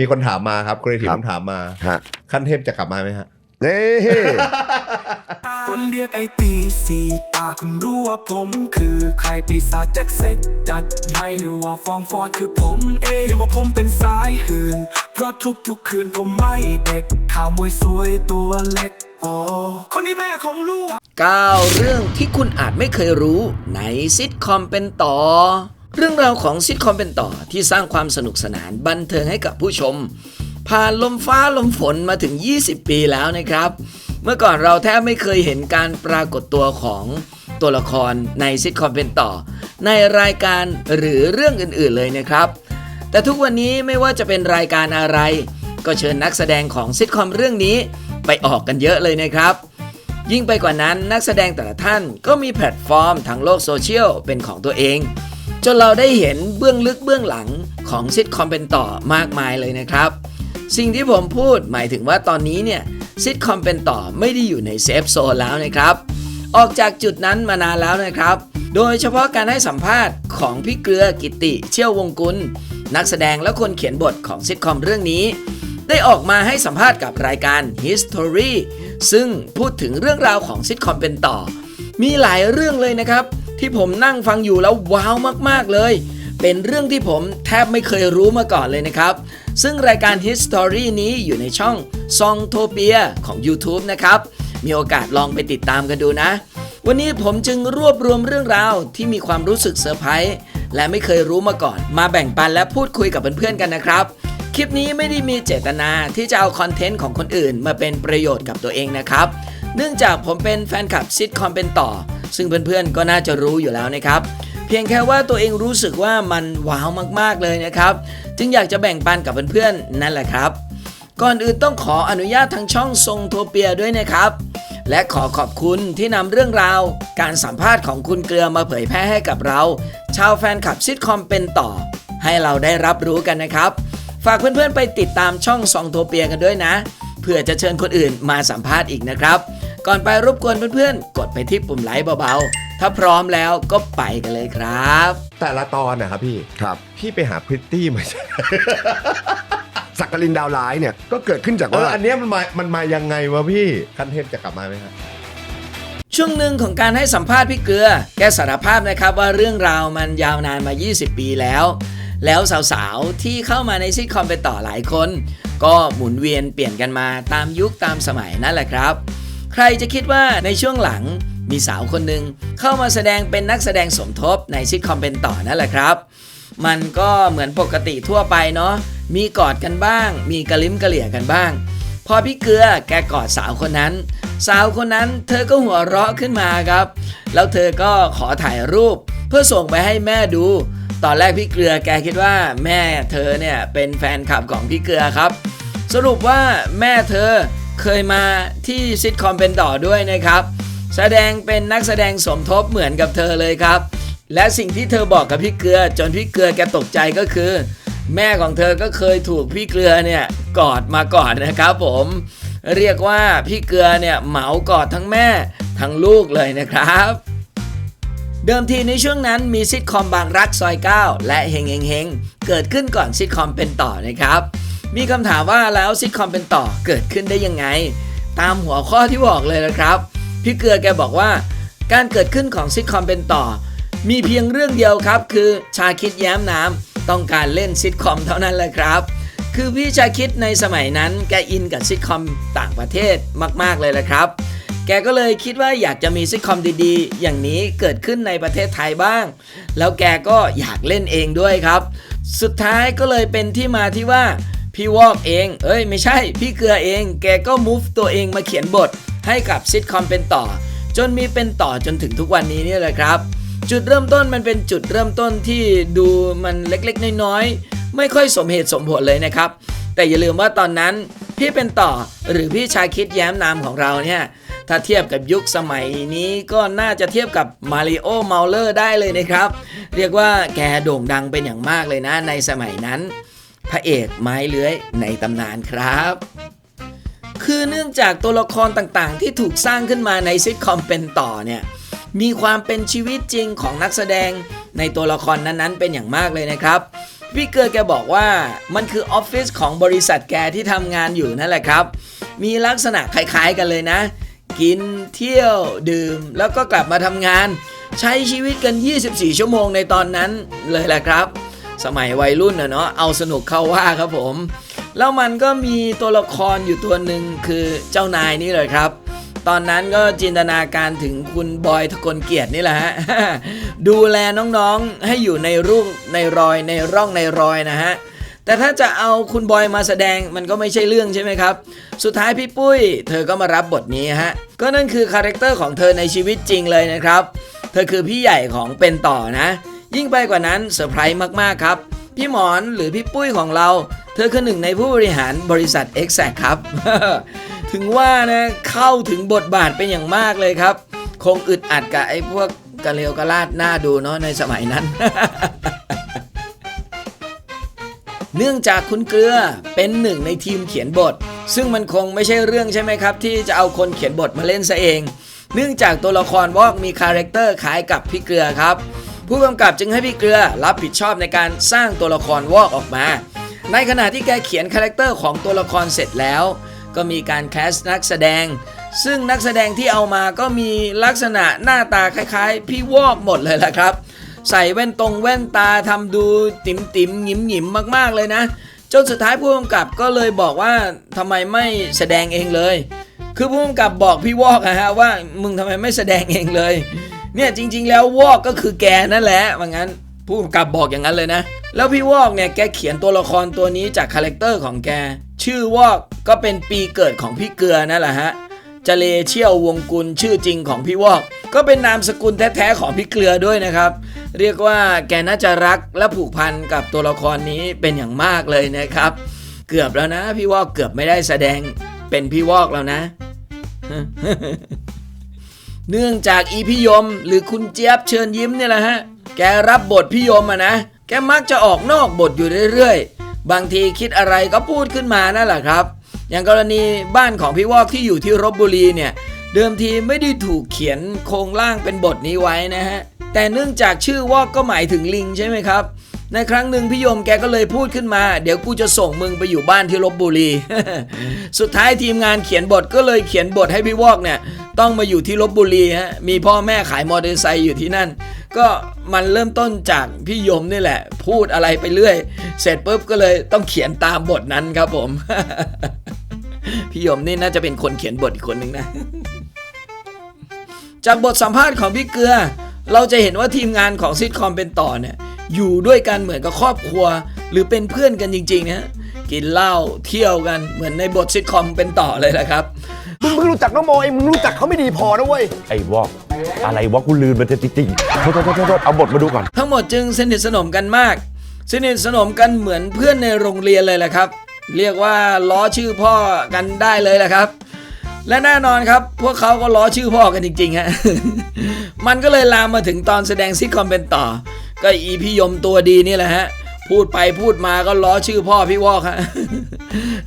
มีคนถามมาครับครีเอทีฟครับถามมาฮะ ขั้นเทพจะกลับมาไหมฮะเน่คนเรียกไอตีสีตาคุณรู้ว่าผมคือใครปีศาจแจ็คเซ็ตดัดไม่หรือว่าฟองฟอดคือผมเองว่าผมเป็นสายหื่นเพราะทุกๆคืนผมไม่เด็กข่าวมวยสวยตัวเล็กโอ้คนนี้แม่ของลูก9เรื่องที่คุณอาจไม่เคยรู้ในซิทคอมเป็นต่อ เรื่องราวของซิทคอมเป็นต่อที่สร้างความสนุกสนานบันเทิงให้กับผู้ชม ผ่านลมฟ้าลมฝนมาถึง 20 ปีแล้วนะครับ เมื่อก่อนเราแทบไม่เคยเห็นการปรากฏตัวของตัวละครในซิทคอมเป็นต่อ ในรายการหรือเรื่องอื่นๆเลยนะครับ แต่ทุกวันนี้ไม่ว่าจะเป็นรายการอะไร ก็เชิญนักแสดงของซิทคอมเรื่องนี้ไปออกกันเยอะเลยนะครับ ยิ่งไปกว่านั้นนักแสดงแต่ละท่านก็มีแพลตฟอร์มทางโลกโซเชียลเป็นของตัวเอง จนเราได้เห็นเบื้องลึกเบื้องหลังของซิทคอมเป็นต่อมากมายเลยนะครับ สิ่งที่ผมพูดหมายถึงว่าตอนนี้เนี่ยซิทคอมเป็นต่อไม่ได้อยู่ในเซฟโซนแล้วนะครับ ออกจากจุดนั้นมานานแล้วนะครับ โดยเฉพาะการให้สัมภาษณ์ของพี่เกลือกิติ เชี่ยววงกุล นักแสดงและคนเขียนบทของซิทคอมเรื่องนี้ ได้ออกมาให้สัมภาษณ์กับรายการ History ซึ่งพูดถึงเรื่องราวของซิทคอมเป็นต่อ มีหลายเรื่องเลยนะครับ ที่ผมนั่งฟังอยู่แล้วว้าวมากๆเลย เป็นเรื่องที่ผมแทบไม่เคยรู้มาก่อนเลยนะครับ ซึ่งรายการ History นี้อยู่ในช่อง s o n g t o p i a ของ YouTube นะครับ มีโอกาสลองไปติดตามกันดูนะ วันนี้ผมจึงรวบรวมเรื่องราวที่มีความรู้สึกเซอร์ไพรส์และไม่เคยรู้มาก่อน มาแบ่งปันและพูดคุยกับเพื่อนๆกันนะครับคลิปนี้ไม่ได้มีเจตนาที่จะเอาคอนเทนต์ของคนอื่นมาเป็นประโยชน์กับตัวเองนะครับ เนื่องจากผมเป็นแฟนคลับซิทคอมเป็นต่อ ซึ่งเพื่อนๆก็น่าจะรู้อยู่แล้วนะครับ เพียงแค่ว่าตัวเองรู้สึกว่ามันว้าวมากๆเลยนะครับ จึงอยากจะแบ่งปันกับเพื่อนๆนั่นแหละครับ ก่อนอื่นต้องขออนุญาตทางช่องทรงโทเปียด้วยนะครับ และขอขอบคุณที่นำเรื่องราว การสัมภาษณ์ของคุณเกลือมาเผยแพร่ให้กับเรา ชาวแฟนคลับซิทคอมเป็นต่อ ให้เราได้รับรู้กันนะครับ ฝากเพื่อนๆไปติดตามช่องซองโทเปียกันด้วยนะเพื่อจะเชิญคนอื่นมาสัมภาษณ์อีกนะครับ ก่อนไปรบกวนเพื่อนๆ กดไปที่ปุ่มไลค์เบาๆ ถ้าพร้อมแล้วก็ไปกันเลยครับ แต่ละตอนนะครับพี่ ครับ พี่ไปหาพริตตี้มาใช่สักกลินดาวร้ายเนี่ยก็เกิดขึ้นจากเออว่าอันเนี้ยมันมา มันมายังไงวะพี่ขั้นเทพจะกลับมาไหมครับช่วงหนึ่งของการให้สัมภาษณ์พี่เกลือ แกสารภาพนะครับว่าเรื่องราวมันยาวนานมา 20 ปีแล้ว แล้วสาวๆ ที่เข้ามาในซิทคอมเป็นต่อหลายคน ก็หมุนเวียนเปลี่ยนกันมาตามยุคตามสมัยนั่นแหละครับ ใครจะคิดว่าในช่วงหลังมีสาวคนหนึ่งเข้ามาแสดงเป็นนักแสดงสมทบในซิทคอมเป็นต่อนั่นแหละครับ มันก็เหมือนปกติทั่วไปเนาะมีกอดกันบ้าง มีกระลิ้มกระเหลี่ยกันบ้าง พอพี่เกลือแกกอดสาวคนนั้น สาวคนนั้นเธอก็หัวเราะขึ้นมาครับ แล้วเธอก็ขอถ่ายรูป เพื่อส่งไปให้แม่ดู ตอนแรกพี่เกลือแกคิดว่าแม่เธอเนี่ยเป็นแฟนคลับของพี่เกลือครับ สรุปว่าแม่เธอ เคยมาที่ซิทคอมเป็นต่อด้วยนะครับ แสดงเป็นนักแสดงสมทบเหมือนกับเธอเลยครับ และสิ่งที่เธอบอกกับพี่เกลือ จนพี่เกลือแกตกใจก็คือ แม่ของเธอก็เคยถูกพี่เกลือเนี่ยกอดมาก่อนนะครับผม เรียกว่าพี่เกลือเนี่ยเหมากอดทั้งแม่ทั้งลูกเลยนะครับเดิมทีในช่วงนั้นมีซิทคอมบางรักซอย 9 และเฮงเฮงเฮงเกิดขึ้นก่อนซิทคอมเป็นต่อนะครับ มีคำถามว่าแล้วซิทคอมเป็นต่อเกิดขึ้นได้ยังไง ตามหัวข้อที่บอกเลยนะครับ พี่เกลือแกบอกว่า การเกิดขึ้นของซิทคอมเป็นต่อ มีเพียงเรื่องเดียวครับ คือชาคิดแย้มน้ำต้องการเล่นซิทคอมเท่านั้นแหละครับ คือพี่ชาคิดในสมัยนั้นแกอินกับซิทคอมต่างประเทศมาก ๆเลยแหละครับแกก็เลยคิดว่าอยากจะมีซิทคอมดีๆ อย่างนี้เกิดขึ้นในประเทศไทยบ้าง แล้วแกก็อยากเล่นเองด้วยครับ สุดท้ายก็เลยเป็นที่มาที่ว่า พี่วอกเอง เอ้ยไม่ใช่ พี่เกลือเอง แกก็ move ตัวเองมาเขียนบท ให้กับซิทคอมเป็นต่อ จนมีเป็นต่อจนถึงทุกวันนี้เนี่ยแหละครับ จุดเริ่มต้นมันเป็นจุดเริ่มต้นที่ดูมันเล็กๆ น้อยๆ ไม่ค่อยสมเหตุสมผลเลยนะครับ แต่อย่าลืมว่าตอนนั้นพี่เป็นต่อหรือพี่ชาคิดแย้มนามของเราเนี่ยถ้าเทียบกับยุคสมัยนี้ก็น่าจะเทียบกับมาริโอเมาเลอร์ได้เลยนะครับ เรียกว่าแกโด่งดังเป็นอย่างมากเลยนะในสมัยนั้น พระเอกไม้เลื้อยในตำนานครับ คือเนื่องจากตัวละครต่างๆ ที่ถูกสร้างขึ้นมาในซิทคอมเป็นต่อเนี่ยมีความเป็นชีวิตจริงของนักแสดงในตัวละครนั้นๆ เป็นอย่างมากเลยนะครับ พี่เกลือแกบอกว่ามันคือออฟฟิศของบริษัทแกที่ทำงานอยู่นั่นแหละครับ มีลักษณะคล้ายๆกันเลยนะ กินเที่ยวดื่ม แล้วก็กลับมาทำงาน ใช้ชีวิตกัน 24 ชั่วโมงในตอนนั้นเลยแหละครับ สมัยวัยรุ่นนะเนาะเอาสนุกเข้าว่าครับผม แล้วมันก็มีตัวละครอยู่ตัวหนึ่งคือเจ้านายนี่เลยครับ ตอนนั้นก็จินตนาการถึงคุณบอยทะกลเกียรตินี่แหละฮะดูแลน้องๆให้อยู่ในรูปในรอยในร่องในรอยนะฮะแต่ถ้าจะเอาคุณบอยมาแสดงมันก็ไม่ใช่เรื่องใช่ไหมครับ สุดท้ายพี่ปุ้ย เธอก็มารับบทนี้ฮะ ก็นั่นคือคาแรคเตอร์ของเธอในชีวิตจริงเลยนะครับ เธอคือพี่ใหญ่ของเป็นต่อนะ ยิ่งไปกว่านั้นเซอร์ไพรส์มากๆครับ พี่หมอนหรือพี่ปุ้ยของเรา เธอคือหนึ่งในผู้บริหารบริษัท e x a c t ครับ ถึงว่านะเข้าถึงบทบาทเป็นอย่างมากเลยครับ คงอึดอัดกับไอ้พวกกะเลวกะลาดหน้าดูเนาะในสมัยนั้น เนื่องจากคุณเกลือเป็นหนึ่งในทีมเขียนบท ซึ่งมันคงไม่ใช่เรื่องใช่ไหมครับ ที่จะเอาคนเขียนบทมาเล่นซะเอง เนื่องจากตัวละครวอกมีคาแรคเตอร์คล้ายกับพี่เกลือครับ ผู้กำกับจึงให้พี่เกลือรับผิดชอบในการสร้างตัวละครวอกออกมา ในขณะที่แกเขียนคาแรคเตอร์ของตัวละครเสร็จแล้ว ก็มีการแคสต์นักแสดง ซึ่งนักแสดงที่เอามาก็มีลักษณะหน้าตาคล้ายๆ พี่วอกหมดเลยละครับ ใส่แว่นตรงแว่นตาทำดูติ่มติมหยิมหยิมมากๆเลยนะ จนสุดท้ายผู้กำกับก็เลยบอกว่าทำไมไม่แสดงเองเลย คือผู้กำกับบอกพี่วอกอะฮะว่ามึงทำไมไม่แสดงเองเลย เนี่ยจริง ๆ แล้ววอกก็คือแกนั่นแหละว่างั้นผู้กำกับบอกอย่างนั้นเลยนะ แล้วพี่วอกเนี่ยแกเขียนตัวละครตัวนี้จากคาแรคเตอร์ของแก ชื่อวอกก็เป็นปีเกิดของพี่เกลือนั่นแหละฮะจเลเชี่ยววงกุลชื่อจริงของพี่วอก ก็เป็นนามสกุลแท้ๆของพี่เกลือด้วยนะครับ เรียกว่าแกน่าจะรักและผูกพันกับตัวละครนี้เป็นอย่างมากเลยนะครับ เกือบแล้วนะ พี่วอกเกือบไม่ได้แสดงเป็นพี่วอกแล้วนะ เนื่องจากอีพี่ยม หรือคุณเจี๊ยบเชิญยิ้มเนี่ยแหละฮะ แกรับบทพี่ยมอะนะ แกมักจะออกนอกบทอยู่เรื่อยๆ บางทีคิดอะไรก็พูดขึ้นมานั่นแหละครับ อย่างกรณีบ้านของพี่วอกที่อยู่ที่รบบุรีเนี่ย เดิมทีไม่ได้ถูกเขียนโครงร่างเป็นบทนี้ไว้นะฮะ แต่เนื่องจากชื่อวอกก็หมายถึงลิงใช่ไหมครับ ในครั้งหนึ่งพี่ยมแกก็เลยพูดขึ้นมา เดี๋ยวกูจะส่งมึงไปอยู่บ้านที่ลบบุรี สุดท้ายทีมงานเขียนบทก็เลยเขียนบทให้พี่วอกเนี่ยต้องมาอยู่ที่ลบบุรีฮะมีพ่อแม่ขายมอเตอร์ไซค์อยู่ที่นั่น ก็มันเริ่มต้นจากพี่ยมนี่แหละ พูดอะไรไปเรื่อย เสร็จปุ๊บก็เลยต้องเขียนตามบทนั้นครับผม พี่ยมนี่น่าจะเป็นคนเขียนบทอีกคนหนึ่งนะ จากบทสัมภาษณ์ของพี่เกลือ เราจะเห็นว่าทีมงานของซิทคอมเป็นต่อเนี่ย อยู่ด้วยกันเหมือนกับครอบครัว หรือเป็นเพื่อนกันจริงๆนะกินเหล้าเที่ยวกันเหมือนในบทซิทคอมเป็นต่อเลยแหละครับมึงไม่รู้จักน้องโมเองมึงรู้จักเขาไม่ดีพอนะเว้ยไอ้วอกอะไรวะกูลืมมันจะจริงๆโทษโทษโทษโทษเอาบทมาดูก่อน ทั้งหมดจึงสนิทสนมกันมาก สนิทสนมกันเหมือนเพื่อนในโรงเรียนเลยแหละครับ เรียกว่าล้อชื่อพ่อกันได้เลยแหละครับ และแน่นอนครับ พวกเขาก็ล้อชื่อพ่อกันจริงๆฮะมันก็เลยลามมาถึงตอนแสดงซิทคอมเป็นต่อ ก็อีพี่ยมตัวดีนี่แหละฮะ พูดไปพูดมาก็ล้อชื่อพ่อพี่วอกฮะ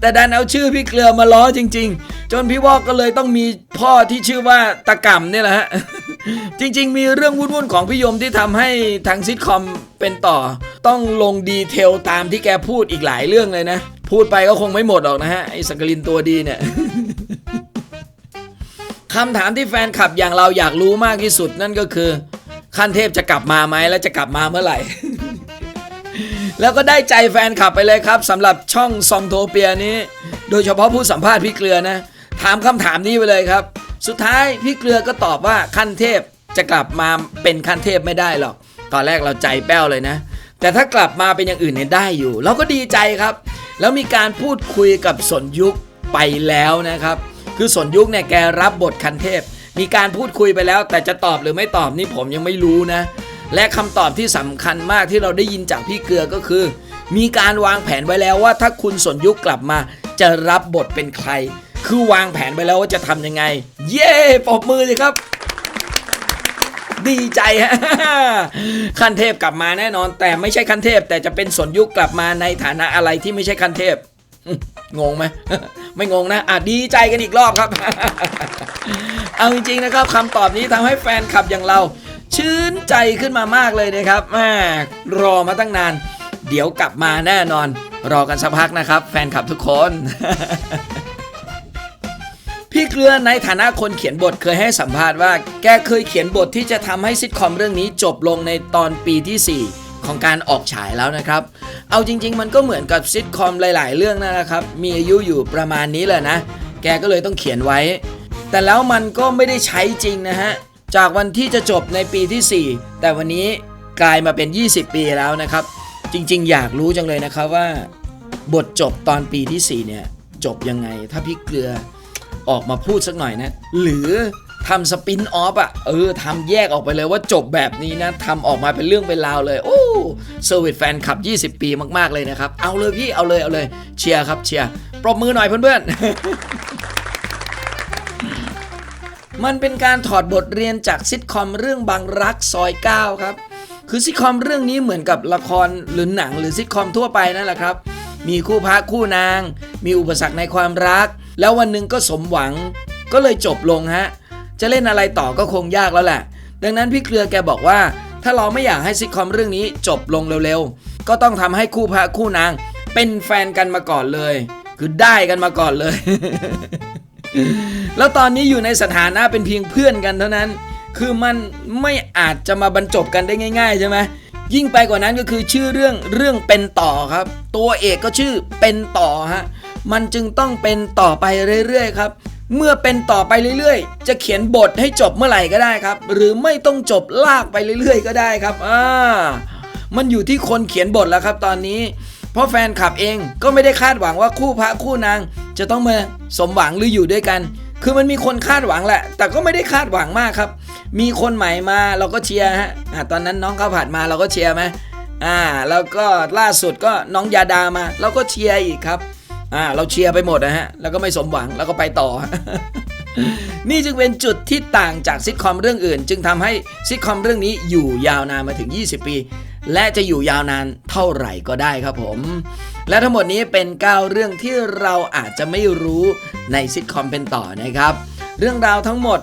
แต่ดันเอาชื่อพี่เกลือมาล้อจริง ๆ จนพี่วอกก็เลยต้องมีพ่อที่ชื่อว่าตะก่ำเนี่ยแหละฮะจริง ๆ มีเรื่องวุ่นๆของพี่ยมที่ทำให้ทางซิทคอมเป็นต่อ ต้องลงดีเทลตามที่แกพูดอีกหลายเรื่องเลยนะ พูดไปก็คงไม่หมดหรอกนะฮะไอ้สกลินตัวดีเนี่ยคำถามที่แฟนคลับอย่างเราอยากรู้มากที่สุดนั่นก็คือ ขั้นเทพจะกลับมาไหมและจะกลับมาเมื่อไหร่ แล้วก็ได้ใจแฟนคลับไปเลยครับสำหรับช่องซอมโทเปียนี้ โดยเฉพาะผู้สัมภาษณ์พี่เกลือนะ ถามคำถามนี้ไปเลยครับ สุดท้ายพี่เกลือก็ตอบว่าขั้นเทพจะกลับมาเป็นขั้นเทพไม่ได้หรอก ตอนแรกเราใจแป้วเลยนะ แต่ถ้ากลับมาเป็นอย่างอื่นเนี่ยได้อยู่ เราก็ดีใจครับ แล้วมีการพูดคุยกับสนยุคไปแล้วนะครับ คือสนยุคเนี่ยแกรับบทคันเทพ มีการพูดคุยไปแล้ว แต่จะตอบหรือไม่ตอบนี่ผมยังไม่รู้นะ และคำตอบที่สำคัญมากที่เราได้ยินจากพี่เกลือก็คือ มีการวางแผนไว้แล้วว่าถ้าคุณสนยุคกลับมา จะรับบทเป็นใคร คือวางแผนไปแล้วว่าจะทำยังไง เย้ปรบมือเลยครับดีใจฮะขั้นเทพกลับมาแน่นอน แต่ไม่ใช่ขั้นเทพ แต่จะเป็นสนยุคกลับมาในฐานะอะไรที่ไม่ใช่ขั้นเทพ งงไหมไม่งงนะอะดีใจกันอีกรอบครับ เอาจริงๆนะครับคำตอบนี้ทำให้แฟนคลับอย่างเรา ชื่นใจขึ้นมามากเลยนะครับแมรอมาตั้งนาน เดี๋ยวกลับมาแน่นอน รอกันสักพักนะครับ แฟนคลับทุกคน พี่เกลือในฐานะคนเขียนบทเคยให้สัมภาษณ์ว่า แกเคยเขียนบทที่จะทำให้ซิทคอมเรื่องนี้จบลงในตอนปีที่ 4 ของการออกฉายแล้วนะครับ เอาจริง ๆ มันก็เหมือนกับซิทคอมหลาย ๆ เรื่องนั่นแหละครับ มีอายุอยู่ประมาณนี้แหละนะ แกก็เลยต้องเขียนไว้ แต่แล้วมันก็ไม่ได้ใช้จริงนะฮะ จากวันที่จะจบในปีที่ 4 แต่วันนี้กลายมาเป็น 20 ปีแล้วนะครับ จริง ๆ อยากรู้จังเลยนะครับว่า บทจบตอนปีที่ 4 เนี่ยจบยังไง ถ้าพี่เกลือออกมาพูดสักหน่อยนะ หรือ ทำสปินออฟอะเออทำแยกออกไปเลยว่าจบแบบนี้นะทำออกมาเป็นเรื่องเป็นราวเลยโอ้เซอร์วิสแฟนคลับ 20 ปีมากๆเลยนะครับ เอาเลยพี่เอาเลยเอาเลยเชียร์ครับเชียร์ปรบมือหน่อยเพื่อนๆมันเป็นการถอดบทเรียนจากซิทคอมเรื่องบางรักซอย 9 ครับ คือซิทคอมเรื่องนี้เหมือนกับละครหรือหนังหรือซิทคอมทั่วไปนั่นแหละครับ มีคู่พระคู่นาง มีอุปสรรคในความรัก แล้ววันหนึ่งก็สมหวังก็เลยจบลงฮะ จะเล่นอะไรต่อก็คงยากแล้วแหละ ดังนั้นพี่เครือแกบอกว่า ถ้าเราไม่อยากให้ซิทคอมเรื่องนี้จบลงเร็วๆ ก็ต้องทำให้คู่พระคู่นาง เป็นแฟนกันมาก่อนเลย คือได้กันมาก่อนเลย แล้วตอนนี้อยู่ในสถานะเป็นเพียงเพื่อนกันเท่านั้น คือมันไม่อาจจะมาบรรจบกันได้ง่ายๆใช่ไหมยิ่งไปกว่านั้นก็คือชื่อเรื่องเรื่องเป็นต่อครับ ตัวเอกก็ชื่อเป็นต่อฮะมันจึงต้องเป็นต่อไปเรื่อยๆครับ เมื่อเป็นต่อไปเรื่อยๆ จะเขียนบทให้จบเมื่อไหร่ก็ได้ครับ หรือไม่ต้องจบลากไปเรื่อยๆ ก็ได้ครับอ่ามันอยู่ที่คนเขียนบทแล้วครับตอนนี้ เพราะแฟนคลับเองก็ไม่ได้คาดหวังว่าคู่พระคู่นาง จะต้องมาสมหวังหรืออยู่ด้วยกัน คือมันมีคนคาดหวังแหละ แต่ก็ไม่ได้คาดหวังมากครับ มีคนใหม่มาเราก็เชียร์ฮะตอนนั้นน้องข้าวผัดมาเราก็เชียร์ไหมอ่าแล้วก็ล่าสุดก็น้องยาดามาเราก็เชียร์อีกครับ อ่าเราเชียร์ไปหมดนะฮะ แล้วก็ไม่สมหวังแล้วก็ไปต่อ นี่จึงเป็นจุดที่ต่างจากซิทคอมเรื่องอื่น จึงทำให้ซิทคอมเรื่องนี้อยู่ยาวนานมาถึง 20 ปี และจะอยู่ยาวนานเท่าไหร่ก็ได้ครับผม และทั้งหมดนี้เป็น 9 เรื่องที่เราอาจจะไม่รู้ในซิทคอมเป็นต่อนะครับ เรื่องราวทั้งหมด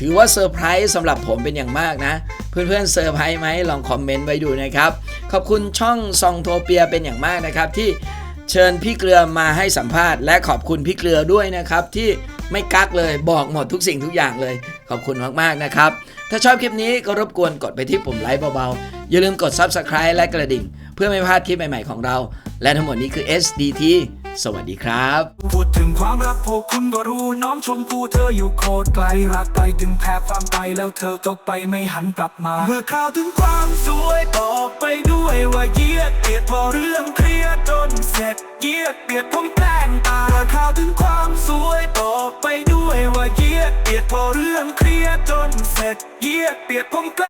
ถือว่าเซอร์ไพรส์สำหรับผมเป็นอย่างมากนะ เพื่อนๆเซอร์ไพรส์ไหมลองคอมเมนต์ไว้ดูนะครับ ขอบคุณช่องซองโทเปียเป็นอย่างมากนะครับ ที่ เชิญพี่เกลือมาให้สัมภาษณ์และขอบคุณพี่เกลือด้วยนะครับ ที่ไม่กักเลยบอกหมดทุกสิ่งทุกอย่างเลย ขอบคุณมากๆนะครับ ถ้าชอบคลิปนี้ก็รบกวนกดไปที่ปุ่มไลค์เบาๆ อย่าลืมกด Subscribe และกระดิ่ง เพื่อไม่พลาดคลิปใหม่ๆของเรา และทั้งหมดนี้คือ SDT สวัสดีครับพูดถึงความรักพวกคุณก็รู้น้องชมพู่เธออยู่โคตรไกลรักไปถึงแพ้ความไปแล้วเธอตกไปไม่หันกลับมา เมื่อข่าวถึงความสวยบอกไปด้วยว่าเยียดเปียดพอเรื่องเคลียร์จนเสร็จเยียดเปียดผมแกล้งตาเมื่อข่าวถึงความสวยบอกไปด้วยว่าเยียดเปียดพอเรื่องเคลียร์จนเสร็จเยียดเปียดผมแกล้ง